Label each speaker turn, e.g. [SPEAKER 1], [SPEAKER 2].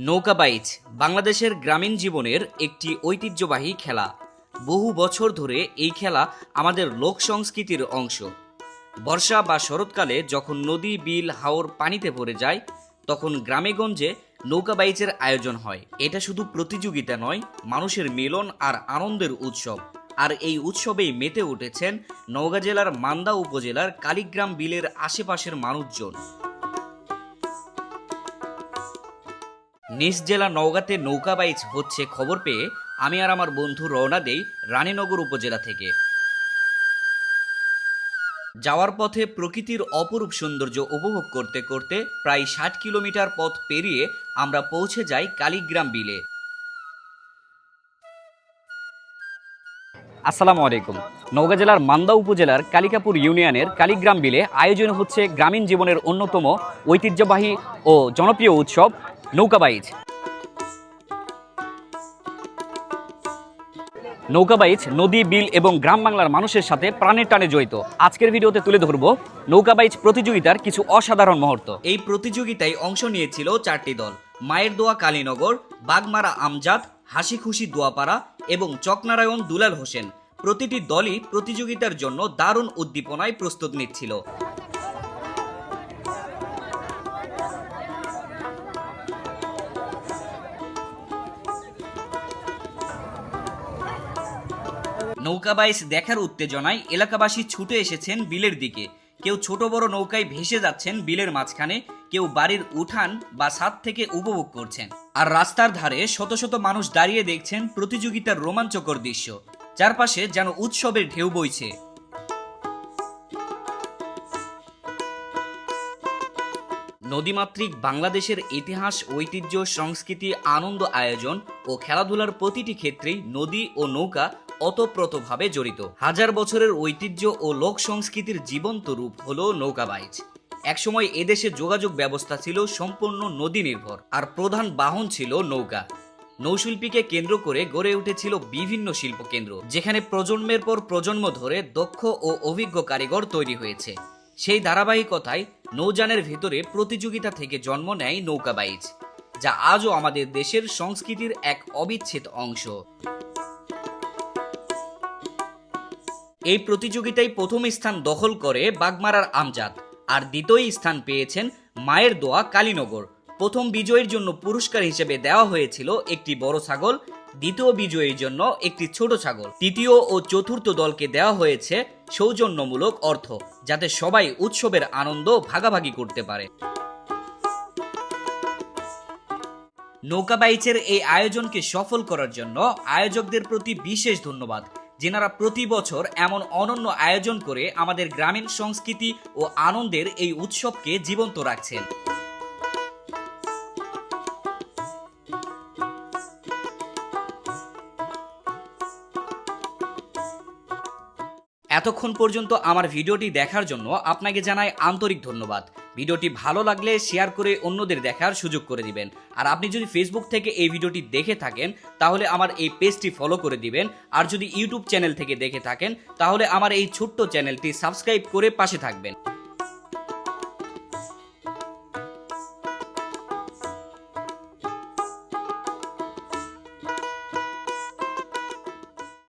[SPEAKER 1] নৌকা বাইচ বাংলাদেশের গ্রামীণ জীবনের একটি ঐতিহ্যবাহী খেলা। বহু বছর ধরে এই খেলা আমাদের লোক সংস্কৃতির অংশ। বর্ষা বা শরৎকালে যখন নদী, বিল, হাওর পানিতে ভরে যায়, তখন গ্রামেগঞ্জে নৌকা বাইচের আয়োজন হয়। এটা শুধু প্রতিযোগিতা নয়, মানুষের মিলন আর আনন্দের উৎসব। আর এই উৎসবেই মেতে উঠেছেন নওগাঁ জেলার মান্দা উপজেলার কালীগ্রাম বিলের আশেপাশের মানুষজন। নিজ জেলা নওগাঁতে নৌকা বাইচ হচ্ছে খবর পেয়ে আমি আর আমার বন্ধু রওনা দেই রানীনগর উপজেলা থেকে। যাওয়ার পথে প্রকৃতির অপরূপ সৌন্দর্য উপভোগ করতে করতে প্রায় ষাট কিলোমিটার পথ পেরিয়ে আমরা পৌঁছে যাই কালীগ্রাম বিলে। আসসালামু আলাইকুম। নওগাঁ জেলার মান্দা উপজেলার কালিকাপুর ইউনিয়নের কালীগ্রাম বিলে আয়োজন হচ্ছে গ্রামীণ জীবনের অন্যতম ঐতিহ্যবাহী ও জনপ্রিয় উৎসব নৌকাবাইজ নৌকাবাইজ নদী, বিল এবং গ্রাম বাংলার মানুষের সাথে প্রাণের টানে জড়িত। আজকের ভিডিওতে তুলে ধরব নৌকাবাইজ প্রতিযোগিতার কিছু অসাধারণ মুহূর্ত। এই প্রতিযোগিতায় অংশ নিয়েছিল চারটি দল মায়ের দোয়া কালীনগর, বাগমারা আমজাদ হাসি খুশি দোয়াপাড়া এবং চকনারায়ণ দুলাল হোসেন। প্রতিটি দলই প্রতিযোগিতার জন্য দারুণ উদ্দীপনায় প্রস্তুত নিচ্ছিল। নৌকা বাইচ দেখার উত্তেজনায় এলাকাবাসী ছুটে এসেছেন বিলের দিকে। কেউ ছোট বড় নৌকায় ভেসে যাচ্ছেন বিলের মাঝখানে, কেউ বাড়ির উঠান বা ছাদ থেকে উপভোগ করছেন। আর রাস্তার ধারে শত শত মানুষ দাঁড়িয়ে দেখছেন প্রতিযোগিতার রোমাঞ্চকর দৃশ্য। চারপাশে যেন উৎসবের ঢেউ বইছে। নদীমাতৃক বাংলাদেশের ইতিহাস, ঐতিহ্য, সংস্কৃতি, আনন্দ আয়োজন ও খেলাধুলার প্রতিটি ক্ষেত্রেই নদী ও নৌকা অতপ্রতভাবে জড়িত। হাজার বছরের ঐতিহ্য ও লোক সংস্কৃতির জীবন্ত রূপ হলো নৌকাবাইজ একসময় এদেশে যোগাযোগ ব্যবস্থা ছিল সম্পূর্ণ নদী নির্ভর আর প্রধান বাহন ছিল নৌকা। নৌশিল্পীকে কেন্দ্র করে গড়ে উঠেছিল বিভিন্ন শিল্প কেন্দ্র যেখানে প্রজন্মের পর প্রজন্ম ধরে দক্ষ ও অভিজ্ঞ কারিগর তৈরি হয়েছে। সেই ধারাবাহিকতায় নৌযানের ভেতরে প্রতিযোগিতা থেকে জন্ম নেয় নৌকাবাইজ যা আজও আমাদের দেশের সংস্কৃতির এক অবিচ্ছেদ অংশ। এই প্রতিযোগিতায় প্রথম স্থান দখল করে বাগমারার আমজাদ আর দ্বিতীয় স্থান পেয়েছেন মায়ের দোয়া কালীনগর। প্রথম বিজয়ীর জন্য পুরস্কার হিসেবে দেওয়া হয়েছিল একটি বড় ছাগল, দ্বিতীয় বিজয়ীর জন্য একটি ছোট ছাগল। তৃতীয় ও চতুর্থ দলকে দেওয়া হয়েছে সৌজন্যমূলক অর্থ, যাতে সবাই উৎসবের আনন্দ ভাগাভাগি করতে পারে। নৌকা বাইচের এই আয়োজনকে সফল করার জন্য আয়োজকদের প্রতি বিশেষ ধন্যবাদ। যেনারা প্রতি বছর এমন অনন্য আয়োজন করে আমাদের গ্রামীণ সংস্কৃতি ও আনন্দের এই উৎসবকে জীবন্ত রাখছেন। এতক্ষণ পর্যন্ত আমার ভিডিওটি দেখার জন্য আপনাকে জানাই আন্তরিক ধন্যবাদ। ভিডিওটি ভালো লাগলে শেয়ার করে অন্যদের দেখার সুযোগ করে দিবেন। আর আপনি যদি ফেসবুক থেকে এই ভিডিওটি দেখে থাকেন, তাহলে আমার এই পেজটি ফলো করে দিবেন। আর যদি ইউটিউব চ্যানেল থেকে দেখে থাকেন, তাহলে আমার এই ছোট্ট চ্যানেলটি সাবস্ক্রাইব করে পাশে থাকবেন।